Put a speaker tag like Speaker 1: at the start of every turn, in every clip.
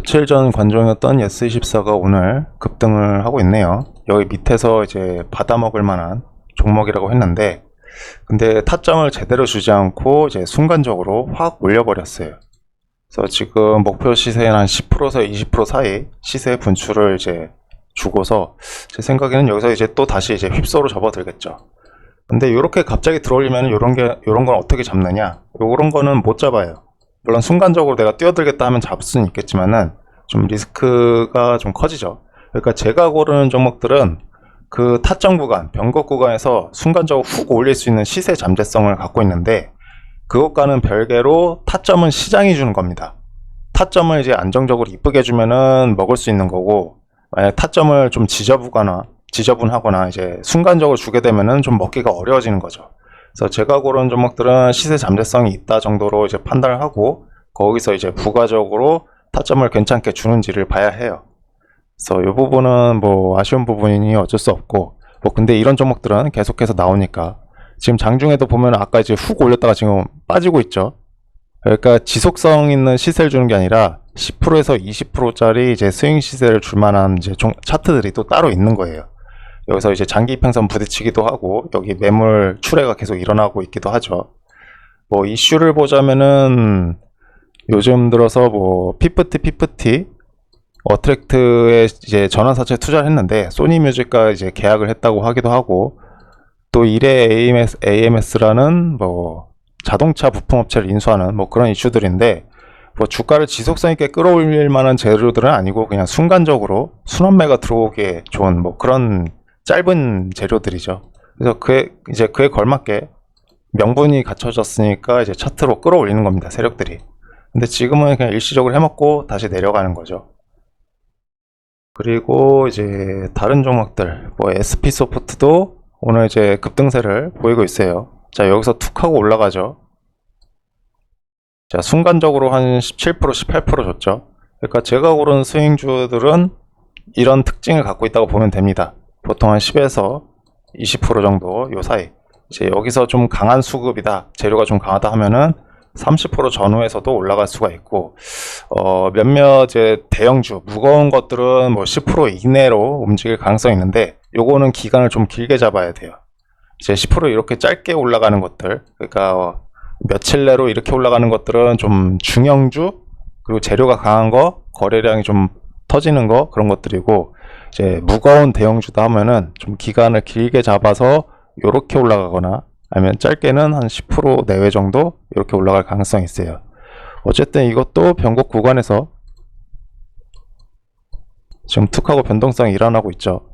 Speaker 1: 며칠 전 관종이었던 예스24가 오늘 급등을 하고 있네요. 여기 밑에서 이제 받아먹을 만한 종목이라고 했는데, 근데 타점을 제대로 주지 않고 이제 순간적으로 확 올려버렸어요. 그래서 지금 목표 시세는 한 10%에서 20% 사이 시세 분출을 이제 주고서 제 생각에는 여기서 이제 또 다시 이제 휩소로 접어들겠죠. 근데 이렇게 갑자기 들어올리면 이런 게 이런 건 어떻게 잡느냐? 요런 거는 못 잡아요. 물론 순간적으로 내가 뛰어들겠다 하면 잡을 수는 있겠지만은 좀 리스크가 좀 커지죠. 그러니까 제가 고르는 종목들은 그 타점 구간, 변곡 구간에서 순간적으로 훅 올릴 수 있는 시세 잠재성을 갖고 있는데 그것과는 별개로 타점은 시장이 주는 겁니다. 타점을 이제 안정적으로 이쁘게 주면은 먹을 수 있는 거고 만약 타점을 좀 지저분하거나 지저분하거나 이제 순간적으로 주게 되면은 좀 먹기가 어려워지는 거죠. 그래서 제가 고른 종목들은 시세 잠재성이 있다 정도로 이제 판단을 하고 거기서 이제 부가적으로 타점을 괜찮게 주는지를 봐야 해요. 그래서 이 부분은 뭐 아쉬운 부분이니 어쩔 수 없고 뭐 근데 이런 종목들은 계속해서 나오니까 지금 장중에도 보면 아까 이제 훅 올렸다가 지금 빠지고 있죠. 그러니까 지속성 있는 시세를 주는 게 아니라 10%에서 20%짜리 이제 스윙 시세를 줄 만한 이제 종- 차트들이 또 따로 있는 거예요. 여기서 이제 장기 이평선 부딪히기도 하고 여기 매물 출회가 계속 일어나고 있기도 하죠. 뭐 이슈를 보자면은 요즘 들어서 뭐 피프티 피프티 어트랙트에 이제 전환사채 투자를 했는데 소니뮤직과 이제 계약을 했다고 하기도 하고 또 이레 AMS, AMS라는 뭐 자동차 부품업체를 인수하는 뭐 그런 이슈들인데 뭐 주가를 지속성 있게 끌어올릴 만한 재료들은 아니고 그냥 순간적으로 순환매가 들어오기에 좋은 뭐 그런 짧은 재료들이죠. 그래서 그에 이제 그에 걸맞게 명분이 갖춰졌으니까 이제 차트로 끌어올리는 겁니다. 세력들이. 근데 지금은 그냥 일시적으로 해먹고 다시 내려가는 거죠. 그리고 이제 다른 종목들, 뭐 SP 소프트도 오늘 이제 급등세를 보이고 있어요. 자, 여기서 툭 하고 올라가죠. 자, 순간적으로 한 17%, 18% 줬죠. 그러니까 제가 고른 스윙주들은 이런 특징을 갖고 있다고 보면 됩니다. 보통 한 10에서 20% 정도 요 사이. 이제 여기서 좀 강한 수급이다, 재료가 좀 강하다 하면은 30% 전후에서도 올라갈 수가 있고, 어, 몇몇 이제 대형주, 무거운 것들은 뭐 10% 이내로 움직일 가능성이 있는데, 요거는 기간을 좀 길게 잡아야 돼요. 이제 10% 이렇게 짧게 올라가는 것들, 그러니까 어, 며칠 내로 이렇게 올라가는 것들은 좀 중형주, 그리고 재료가 강한 거, 거래량이 좀 터지는 거, 그런 것들이고, 이제 무거운 대형주다 하면은 좀 기간을 길게 잡아서 요렇게 올라가거나 아니면 짧게는 한 10% 내외 정도 이렇게 올라갈 가능성이 있어요. 어쨌든 이것도 변곡 구간에서 지금 툭하고 변동성이 일어나고 있죠.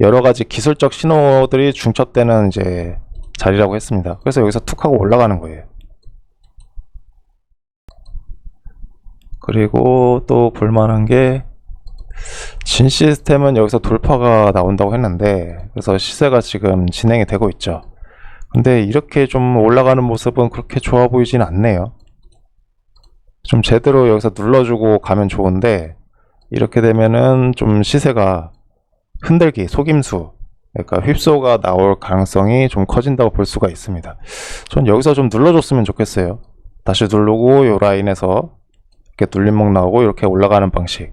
Speaker 1: 여러 가지 기술적 신호들이 중첩되는 이제 자리라고 했습니다. 그래서 여기서 툭하고 올라가는 거예요. 그리고 또 볼만한 게 진 시스템은 여기서 돌파가 나온다고 했는데 그래서 시세가 지금 진행이 되고 있죠. 근데 이렇게 좀 올라가는 모습은 그렇게 좋아 보이진 않네요. 좀 제대로 여기서 눌러주고 가면 좋은데 이렇게 되면은 좀 시세가 흔들기, 속임수, 그러니까 휩소가 나올 가능성이 좀 커진다고 볼 수가 있습니다. 전 여기서 좀 눌러줬으면 좋겠어요. 다시 누르고 요 라인에서 이렇게 눌림목 나오고 이렇게 올라가는 방식.